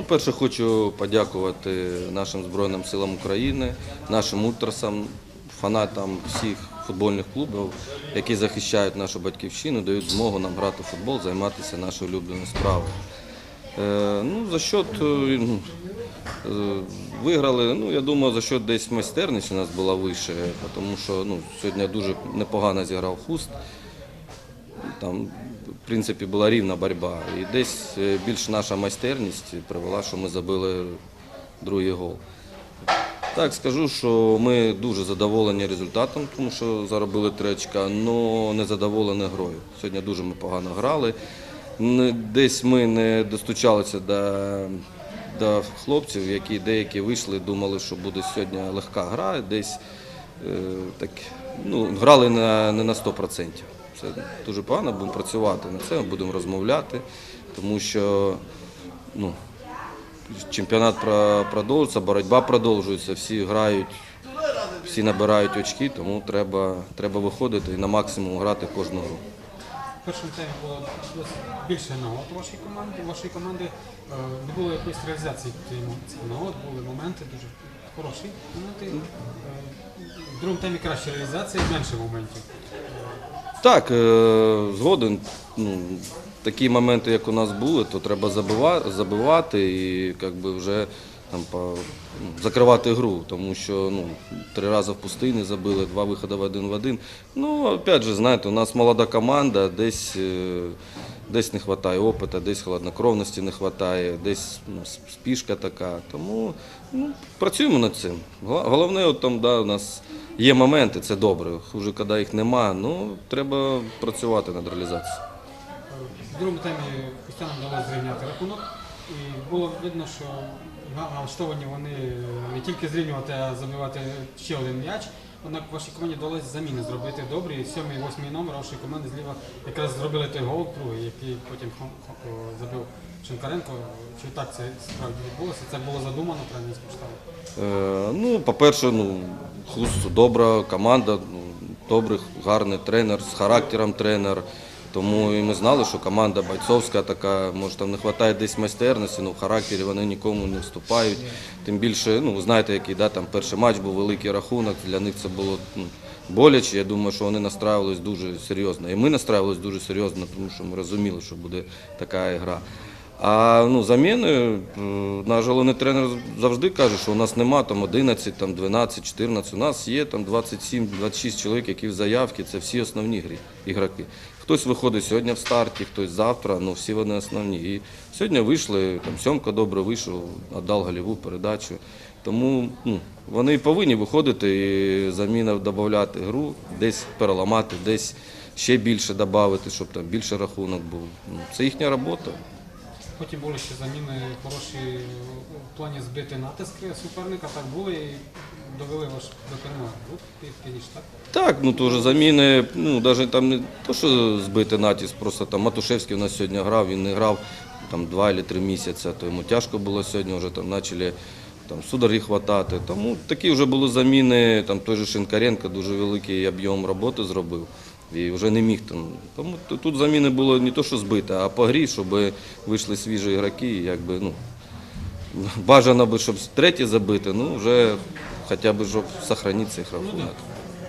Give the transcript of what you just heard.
Ну, перше, хочу подякувати нашим Збройним силам України, нашим ультрасам, фанатам всіх футбольних клубів, які захищають нашу батьківщину, дають змогу нам грати в футбол, займатися нашою улюбленою справою. Е, ну, за счет е, е, виграли, ну, я думаю, за счет десь майстерність у нас була вище, тому що ну, сьогодні дуже непогано зіграв хуст. Там, в принципі, була рівна боротьба. І десь е, більш наша майстерність привела, що ми забили другий гол. Так, скажу, що ми дуже задоволені результатом, тому що заробили три але не задоволені грою. Сьогодні дуже ми погано грали. Десь ми не достучалися до, до хлопців, які деякі вийшли, думали, що буде сьогодні легка гра. Десь е, так, ну, грали на, не на 100%. Це дуже погано, будемо працювати над це, будемо розмовляти, тому що ну, чемпіонат про- продовжується, боротьба продовжується, всі грають, всі набирають очки, тому треба, треба виходити і на максимум грати кожну гру. В першому таймі було більше нагод команді. У вашої команди е, не було якоїсь реалізації цих нагод, були моменти дуже хороші. Моменти. Е, В другому таймі краща реалізація, менше моментів. Так, е, згоден. Ну, такі моменти, як у нас були, то треба забивати і як би, вже там, по, ну, закривати гру, тому що ну, три рази в пустині забили, два виходи в один в один. Ну, опять же, знаєте, у нас молода команда, десь, е, десь не вистачає опиту, десь холоднокровності не вистачає, десь ну, спішка така. Тому ну, працюємо над цим. Головне, от там, да, у нас є моменти, це добре. Хуже, коли їх нема, ну треба працювати над реалізацією. В другому таймі Костянам вдалося зрівняти рахунок. І було видно, що налаштовані вони не тільки зрівнювати, а забивати ще один м'яч. Однак вашій команді вдалося заміни зробити добрі. Сьомий, восьмий номер вашої команди зліва якраз зробили той гол другий, який потім забив Шинкаренко. Чи так це справді відбулося? Це було задумано тренерським штабом? Е, ну, по-перше, ну, Хуст добра команда, ну, добрий, гарний тренер, з характером тренер. Тому і ми знали, що команда бойцовська така, може там не вистачає десь майстерності, але в характері вони нікому не вступають. Тим більше, ну ви знаєте, який да, там перший матч був великий рахунок, для них це було ну, боляче. Я думаю, що вони настраювались дуже серйозно. І ми настраювались дуже серйозно, тому що ми розуміли, що буде така гра. А ну, заміни, е, наш головний тренер завжди каже, що у нас нема там 11, там 12, 14, у нас є там 27, 26 чоловік, які в заявці, це всі основні ігроки. Хтось виходить сьогодні в старті, хтось завтра, ну всі вони основні. І сьогодні вийшли, там Сьомка добре вийшов, віддав голіву передачу. Тому ну, вони повинні виходити і заміна додати гру, десь переламати, десь ще більше додати, щоб там більше рахунок був. Ну, це їхня робота. Потім були ще заміни хороші в плані збити натиски суперника. Так були і довели ваш до перемоги. Фініш, так? Так, ну теж заміни, ну навіть там не то, що збити натиск, просто там Матушевський у нас сьогодні грав, він не грав там два або три місяці, то йому тяжко було сьогодні, вже там почали там судороги хватати. Тому такі вже були заміни, там той же Шинкаренко дуже великий об'єм роботи зробив. І вже не міг там. Тому тут заміни було не то, що збити, а по грі, щоб вийшли свіжі ігроки, ну, бажано би, щоб третє забити, ну вже хоча б щоб зберігати цей рахунок.